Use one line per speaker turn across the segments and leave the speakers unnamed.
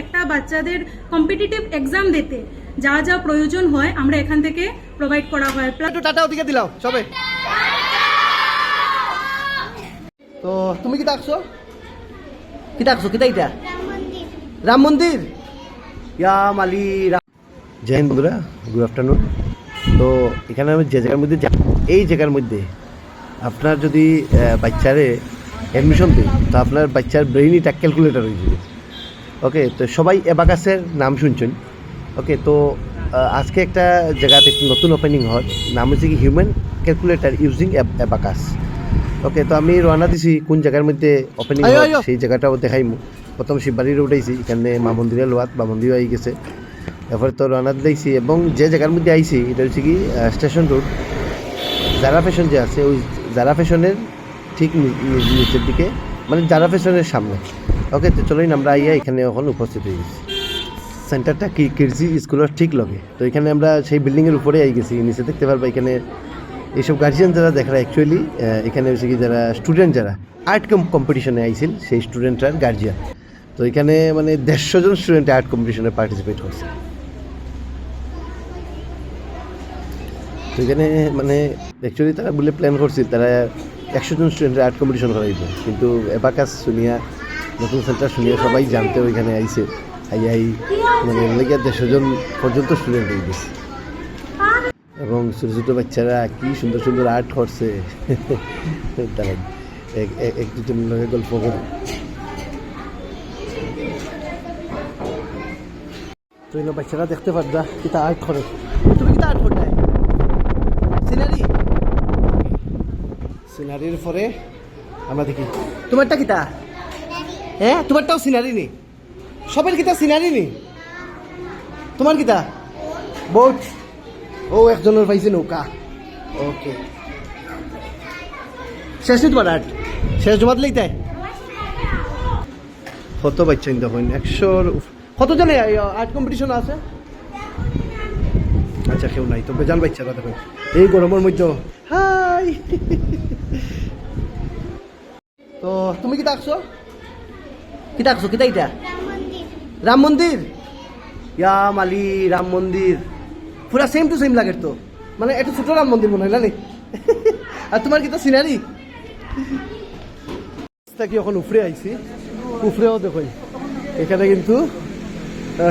একটা বাচ্চাদের competitive exam দিতে। যা যা প্রয়োজন হয় আমরা এখান থেকে প্রোভাইড করা হয়।
টাটা ওদিকে দিলাও সবে। তো তুমি কি ডাকছো? কি ডাকছো? কিতা এটা রাম মন্দির। ইয়া মালি রাম জয় হিন্দ বন্ধুরা গুড আফটারনুন তো এখানে আমি যে জায়গার মধ্যে এই জায়গার মধ্যে আপনার যদি আহ, বাচ্চারে অ্যাডমিশন দিই তো আপনার বাচ্চার ব্রেইনই একটা ক্যালকুলেটার হয়ে যাবে। ওকে তো সবাই এবাকাসের নাম শুনছেন। ওকে তো আজকে একটা জায়গাতে একটু নতুন ওপেনিং হয়। নাম হচ্ছে কি human calculator using abacus okay তো আমি রওনা দিছি কোন জায়গার মধ্যে ওপেনিং হয় সেই জায়গাটাও দেখাইমু। প্রথম শিববাড়ির উঠাইছি এখানে মা মন্দিরের লোয়াত বা মন্দির আই গেছে। এরপরে তো রওনা দিয়েছি এবং যে জায়গার মধ্যে আইছি এটা হচ্ছে কি স্টেশন রোড জারা ফ্যাশন যে আছে ওই জারা ফ্যাশনের ঠিক নিচের দিকে মানে জারা ফ্যাশনের সামনে। ওকে তো চলোই আমরা আইয়া এখানে এখন উপস্থিত হয়ে গেছি। সেন্টারটা কি কিরজি স্কুলের ঠিক লগে? তো এখানে আমরা সেই বিল্ডিংয়ের উপরে আই গেছি। নিচে দেখতে পারব এখানে এইসব গার্জিয়ান যারা দেখারা অ্যাকচুয়ালি এখানে হচ্ছে কি যারা স্টুডেন্ট যারা আর্ট কম্পিটিশনে আইছিল, সেই স্টুডেন্টরার গার্জিয়ান তো এখানে মানে দেড়শো জন স্টুডেন্ট আর্ট কম্পিটিশনে পার্টিসিপেট করছে। তো এখানে মানে অ্যাকচুয়ালি তারা বলে প্ল্যান করছিল, তারা একশো জন স্টুডেন্টের আর্ট কম্পিটিশন করাইব। কিন্তু এবাকাস শুনিয়া নতুন সেন্টার শুনিয়া সবাই জানতে ওইখানে আইসে আই আই মানে লেগে দেড়শো জন পর্যন্ত স্টুডেন্ট হয়ে গেছে। এবং ছোটো ছোটো বাচ্চারা কি সুন্দর সুন্দর আর্ট করছে। তারা এক- এক- এক দুজন লগে গল্প করে। তো বাচ্চারা দেখতে পারবা কিতা আর্ট করে। তুমি কিতা আর্ট করতে? সিনারি সিনারির পরে আমরা দেখি। তোমারটা কিতা? হ্যাঁ তোমারটাও সিনারি নি। সবের কিতা সিনারি নি? তোমার কিতা বোট ও, একজনের পাইছে নৌকা। ওকে। শেষ নি তোমার আর্ট শেষ জমাত লইতে কত বাচ্চা দেখুন একশোর উপ- কতজনে আর্ট কম্পিটিশন আছে? আচ্ছা কেউ নাই। তো বেজান বাচ্চারা দেখুন এই গরমের মধ্যে। হাই। তো, তুমি কি ডাকছো কি ডাকছো কিতা এটা রাম মন্দির। ইয়া মালি, রাম মন্দির। পুরা সেম টু সেম লাগে তো মানে একটু ছোট রাম মন্দির মনে হয় না? আর তোমার কি তো সিনারি কি এখন উপরে আইছি। উপরেও দেখো। এখানে কিন্তু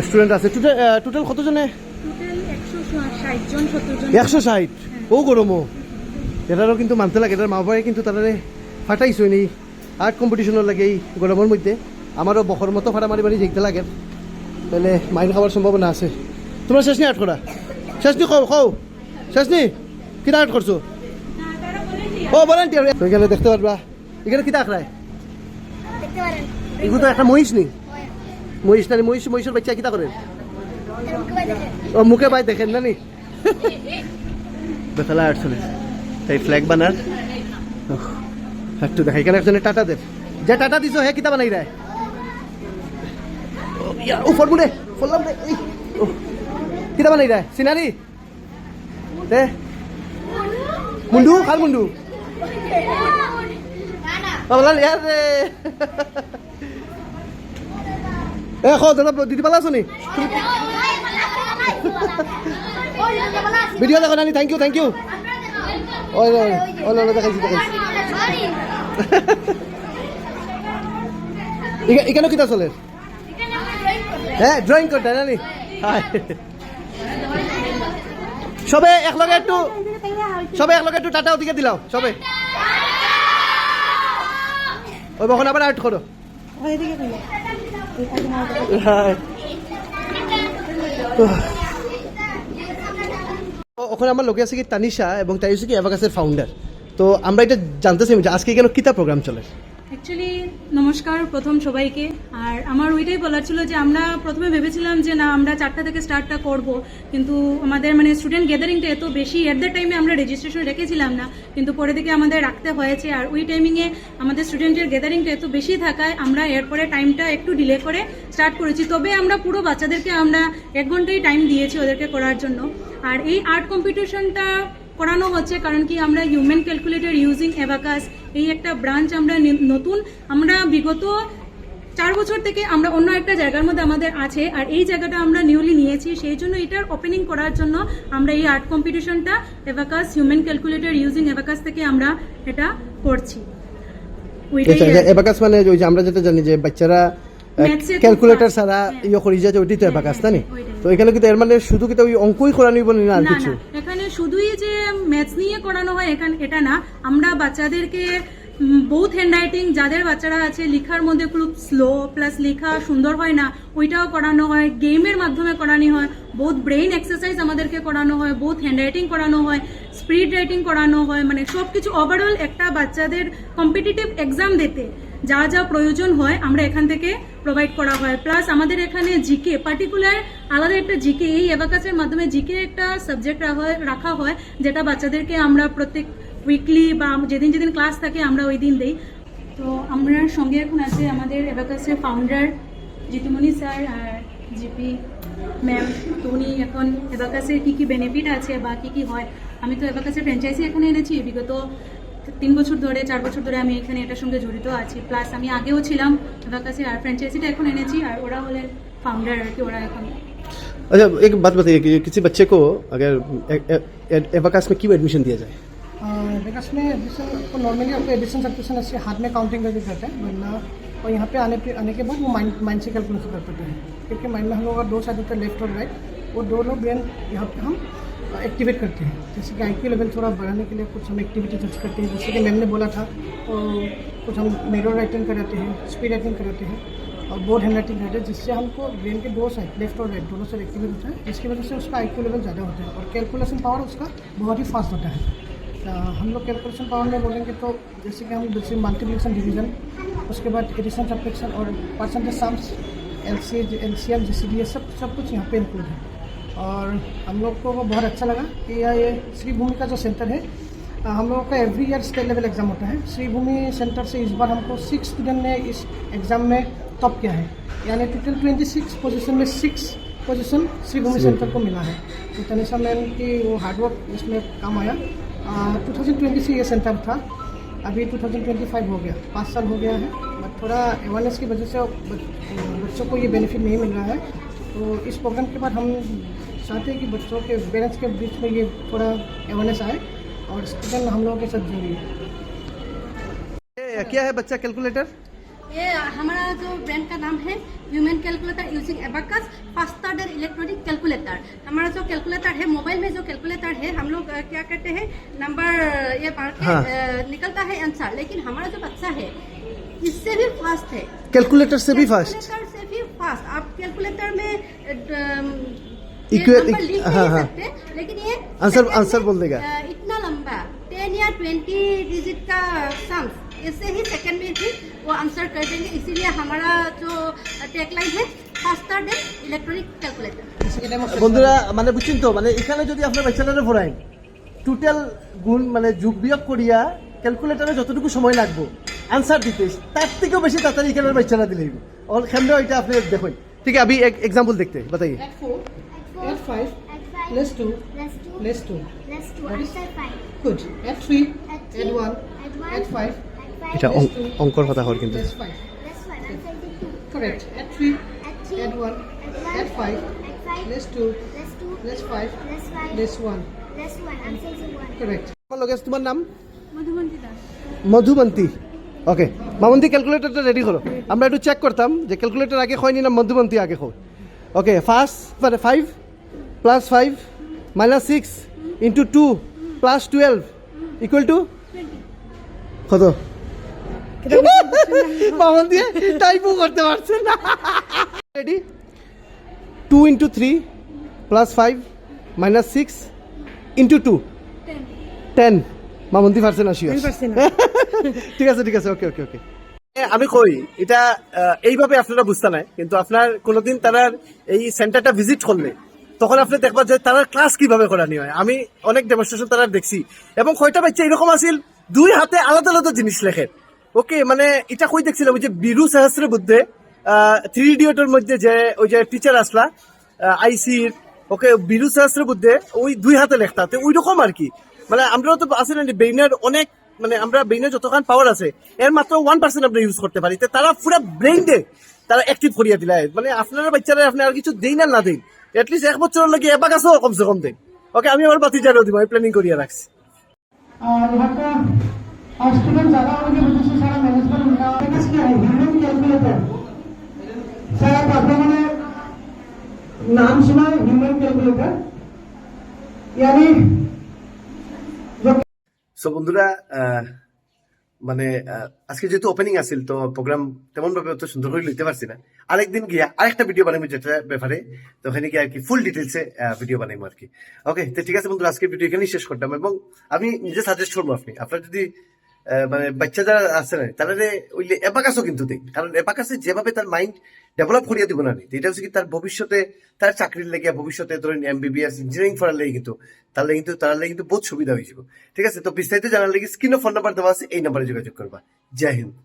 স্টুডেন্ট আছে। টোটাল কতজনে?
একশো ষাট।
ও গরমও। এটারও কিন্তু মানতে লাগে। এটার মা বাবাই কিন্তু তারারে ফাটাইছই নি আর্ট কম্পিটিশনের লাগে এই গরমের মধ্যে। আমারও বখর মতো ফাটা মারি মারি যেতে লাগে। তাহলে মাইন খাবার সম্ভাবনা আছে। তোমার শেষ নি আর্ট করা শেষ নি কও কও। শেষ নি কিটা আর্ট করছ ও বলেন তো এখানে দেখতে পারবা এখানে কিটা আঁকড়ায় এগুলো তো একটা মহিষ নি? মহিষ না? মহিষ মহিষের বাচ্চা কিটা করেন ও মুখে ভাই দেখেন না নি? বেতলা আর্ট চলে তাই ফ্ল্যাগ বানার একটু দেখা এখানে একজনে টাটা দেব যে টাটা দিছো হে কিতা বানাই রায় ও ফর্মুলে ফললাম রে এই ও কিতা বানাই রায় সিনারি দে মুন্ডু খাল মুন্ডু বললাম ইয়ার রে এ খো দাদা দিদি পালা আছো নি ভিডিও দেখো নানি থ্যাংক ইউ থ্যাংক ইউ ওই ওই ওই ওই দেখাইছি দেখাইছি এখা- এখানেও কিতা চলে হ্যাঁ ড্রয়িং করতে হাই। সবে একলগে একটু, সবে একলগে একটু টাটা ওদিকে দিলাও, সবে। ওই বখন আবার আর্ট করো। ওখানে আমার লোকে আছে কি তানিশা এবং তাই হচ্ছে কি অ্যাভাকাসের ফাউন্ডার তো আমরা এটা জানতে চাই যে আজকে কেন কিতা প্রোগ্রাম চলে?
অ্যাকচুয়ালি নমস্কার প্রথম সবাইকে। আর আমার ওইটাই বলার ছিল যে, আমরা প্রথমে ভেবেছিলাম যে, না, আমরা চারটা থেকে স্টার্টটা করব। কিন্তু আমাদের মানে স্টুডেন্ট গ্যাদারিংটা এত বেশি এট দ্য টাইমে আমরা রেজিস্ট্রেশন রেখেছিলাম না। কিন্তু পরে থেকে আমাদের রাখতে হয়েছে। আর ওই টাইমিংয়ে আমাদের স্টুডেন্টের গ্যাদারিংটা এত বেশি থাকায় আমরা এরপরে টাইমটা একটু ডিলে করে স্টার্ট করেছি। তবে আমরা পুরো বাচ্চাদেরকে আমরা এক ঘন্টাই টাইম দিয়েছি ওদেরকে করার জন্য। আর এই আর্ট কম্পিটিশনটা করানো হচ্ছে কারণ কি আমরা হিউম্যান ক্যালকুলেটর ইউজিং অ্যাবাকাস এই একটা ব্রাঞ্চ আমরা নতুন আমরা বিগত চার বছর থেকে আমরা অন্য একটা জায়গার মধ্যে আমাদের আছে আর এই জায়গাটা আমরা নিউলি নিয়েছি সেই জন্য এটার ওপেনিং করার জন্য আমরা এই art কম্পিটিশনটা abacus human calculator using abacus থেকে আমরা এটা করছি। ওইটাই
আচ্ছা মানে ওই যে আমরা যেটা জানি যে বাচ্চারা ক্যালকুলেটর ছাড়া
হ্যাঁ।
ইয়ে করি ওইটাই তো এবাকাস তাই তো এখানে কিন্তু এর মানে শুধু কিন্তু ওই অঙ্কই করা নিব না আর কিছু?
শুধুই যে ম্যাথস নিয়ে করানো হয় এখানে এটা না, আমরা বাচ্চাদেরকে বহুত হ্যান্ড রাইটিং যাদের বাচ্চারা আছে, লেখার মধ্যে খুব স্লো প্লাস লেখা সুন্দর হয় না, ওইটাও করানো হয় গেমের মাধ্যমে করানো হয় বহুত ব্রেইন এক্সারসাইজ আমাদেরকে করানো হয় বহুত হ্যান্ড রাইটিং করানো হয় স্পিড রাইটিং করানো হয় মানে সব কিছু ওভারঅল একটা বাচ্চাদের কম্পিটিটিভ এক্সাম দিতে। যা যা প্রয়োজন হয় আমরা এখান থেকে প্রোভাইড করা হয়। প্লাস আমাদের এখানে জিকে পার্টিকুলার আলাদা একটা জিকে এই এভাকাসের মাধ্যমে জিকে একটা সাবজেক্ট রাখা হয়, যেটা বাচ্চাদেরকে আমরা প্রত্যেক উইকলি বা যেদিন যেদিন ক্লাস থাকে আমরা ওই দিন দিই। তো আমরা সঙ্গে এখন আছে আমাদের এভাকাসের ফাউন্ডার জিতুমণি স্যার আর জিপি ম্যাম তো উনি এখন এভাকাসের কী কী বেনিফিট আছে বা কী কী হয়। আমি তো অ্যাবাকাসের ফ্র্যাঞ্চাইজি এখানে এনেছি, বিগত তিন বছর ধরে চার বছর ধরে আমি এখানে এটার সঙ্গে জড়িত আছি প্লাস আমি আগেও ছিলাম এভাকাসের আর ফ্র্যাঞ্চাইজিটা এখন এনেছি আর ওরা হলেন ফাউন্ডার আর কি ওরা এখন
अच्छा एक बात बताइए कि किसी बच्चे को अगर एबाकास में क्यों एडमिशन दिया जाए
विकास में एडिशन को नॉर्मली आपको एडिशन सब्ट्रैक्शन ऐसे हाथ में काउंटिंग करके करते हैं वरना और यहाँ पे आने पे आने के बाद वो माइंड माइंड से कैलकुलेशन कर पाते हैं क्योंकि माइंड में हम लोग का दो साइड होता है लेफ्ट और राइट वो दोनों ब्रेन यहाँ पे हम एक्टिवेट करते हैं। जैसे कि आई लेवल थोड़ा बढ़ाने के लिए कुछ हम एक्टिविटी यूज़ करते हैं। जैसे कि मैम ने बोला था तो कुछ हम मिरर राइटिंग कराते हैं स्पीड राइटिंग कराते हैं और बोर्ड हैंड राइटिंग कराते हैं, जिससे हमको ब्रेन के दो साइड लेफ़्ट और राइट दोनों साइड एक्टिवेट होता है, जिसकी वजह से उसका आई लेवल ज़्यादा होता है और कैलकुलेशन पावर उसका बहुत ही फास्ट होता है। हम लोग कैलकुलेशन पावर में बोलेंगे तो जैसे कि हम जैसे मल्टीप्लिकेशन डिवीज़न उसके बाद एडिशन सब्ट्रैक्शन और percentage sums L C L C M G C D सब सब कुछ यहाँ पे इंक्लूड है। और हम लोग को वो बहुत अच्छा लगा कि यह ये श्री भूमि का जो सेंटर है हम लोगों का every year state level exam होता है। श्री भूमि सेंटर से इस बार हमको सिक्स स्टूडेंट ने इस एग्ज़ाम में टॉप किया है। यानी टोटल ट्वेंटी सिक्स पोजिशन में six position Shri Bhumi centre को मिला है। तो तनिषा मैम की वो हार्डवर्क इसमें काम आया। टू थाउज़ेंड ट्वेंटी से ये सेंटर था। अभी 2025 हो गया। पाँच साल हो गया है। बट थोड़ा अवेयरनेस की वजह से बच्चों को ये बेनिफिट नहीं मिल रहा है। तो इस प्रोग्राम के बाद हम चाहते हैं कि बच्चों के पेरेंट्स के बीच में ये थोड़ा अवेयरनेस आए और स्टूडेंट हम लोगों के साथ जुड़िए
ये क्या है बच्चा कैलकुलेटर
ये हमारा जो ब्रांड का नाम है human calculator using abacus faster than electronic calculator हमारा जो कैलकुलेटर है मोबाइल में जो कैलकुलेटर है हम लोग क्या करते हैं नंबर ये मार के
हाँ।
निकलता है आंसर लेकिन हमारा जो बच्चा है इससे भी फास्ट है।
कैलकुलेटर से भी फास्ट
फास्ट आप कैलकुलेटर में अ, ड- ये
Equal-
नंबर लिख
हाँ,
नहीं
हाँ।
सकते लेकिन ये
आंसर-
second
आंसर
में,
बोल देगा।
अ, इतना लंबा टेन या ट्वेंटी डिजिट का सम्स इससे ही सेकंड में भी वो आंसर कर देंगे इसीलिए हमारा जो टैगलाइन है फास्टर देन इलेक्ट्रॉनिक कैलकुलेटर
जैसे कि डेमो
বন্ধুরা মানে বুঝছেন তো মানে এখানে যদি আপনার বাচ্চাটারে পড়াইন টোটাল গুণ মানে যোগ বিয়োগ করিয়া ক্যালকুলেটারে যতটুকু সময় লাগবে আনসার দিতে তার থেকেও বেশি তাড়াতাড়ি বাচ্চারা দিলে। ওর খেলে ওইটা আপনি দেখুন। ঠিক আছে
আমি
এক এক্সাম্পল
দেখতে বাতাই
এটা অঙ্কর কথা হল কিন্তু। Correct.
মধুমন্তী।
ওকে মামন্তি ক্যালকুলেটরটা রেডি করো। আমরা একটু চেক করতাম যে ক্যালকুলেটর আগে হয়নি না মধুমন্তী আগে হয় ওকে ফার্স্ট মানে five plus five minus six into two plus twelve equal to কত? মামন দিয়ে টাইপও করতে পারছে না। Ready two into three plus five minus six into two ten Mamanti পারছে না শিওর ঠিক আছে ঠিক আছে ওকে ওকে ওকে আমি কই এটা এইভাবে আপনারা বুঝতে নাই কিন্তু আপনার কোনোদিন তারা এই সেন্টারটা ভিজিট করলে তখন আপনি দেখবা যে তারা ক্লাস কীভাবে করানি হয়। আমি অনেক ডেমনস্ট্রেশন তারা দেখছি এবং কয়টা বাচ্চা এরকম আছিল? দুই হাতে আলাদা আলাদা জিনিস লেখে। ওকে মানে এটা কই দেখছিলাম ওই যে বিরু সাহস্রের বুদ্ধে থ্রি ইডিয়টের মধ্যে যে ওই যে টিচার আসলা আইসির ওকে বিরু সাহস্রের বুদ্ধে ওই দুই হাতে লেখতা তো ওই রকম আর কি। মানে আমরাও তো আছে না ব্রেইনের অনেক মানে আমরা ব্রেইনে যতক্ষণ পাওয়ার আছে এর মাত্র ওয়ান পার্সেন্ট আমরা ইউজ করতে পারি তো তারা পুরো ব্রেইন দে তারা অ্যাক্টিভ করিয়া দিলা মানে আপনারা বাচ্চারা আপনি আর কিছু দেই না না দেই এটলিস্ট এক বছরের লগে এবার কাছেও কমসে কম দেই ওকে আমি আমার বাতি জানিয়ে দিব আমি প্ল্যানিং করিয়া রাখছি
और यहाँ का और स्टूडेंट ज़्यादा होने की वजह से सारा मैनेजमेंट उनका फेमस क्या है ह्यूमन कैलकुलेटर शायद आप लोगों ने नाम सुना है ह्यूमन कैलकुलेटर यानी जो
সো বন্ধুরা মানে আজকে যেহেতু ওপেনিং আছিল, তো প্রোগ্রাম তেমন ভাবে অত সুন্দর করে লিখতে পারছি না। আরেকদিন গিয়া আরেকটা ভিডিও বানাবো যেটা ব্যাপারে, তো ওখানে গিয়ে আর কি ফুল ডিটেলসে ভিডিও বানাবো আর কি। ওকে তো ঠিক আছে বন্ধুরা আজকে ভিডিও এখানেই শেষ করতাম এবং আমি নিজে সাজেস্ট করব আপনি। আপনার যদি মানে বাচ্চা যারা আছে না তারা ওই এপাকাসও কিন্তু দেই কারণ এপাকাসে যেভাবে তার মাইন্ড ডেভেলপ করিয়া দিব না এটা হচ্ছে কি তার ভবিষ্যতে তার চাকরির লেগে ভবিষ্যতে ধরেন এমবিবিএস ইঞ্জিনিয়ারিং করার লেগে কিন্তু তার লেগে কিন্তু তার লেগে কিন্তু বহুত সুবিধা হয়েছিল ঠিক আছে? তো বিস্তারিত জানার লেগে স্ক্রিনে ফোন নাম্বার দেওয়া আছে এই নাম্বারে যোগাযোগ করবা। জয় হিন্দ।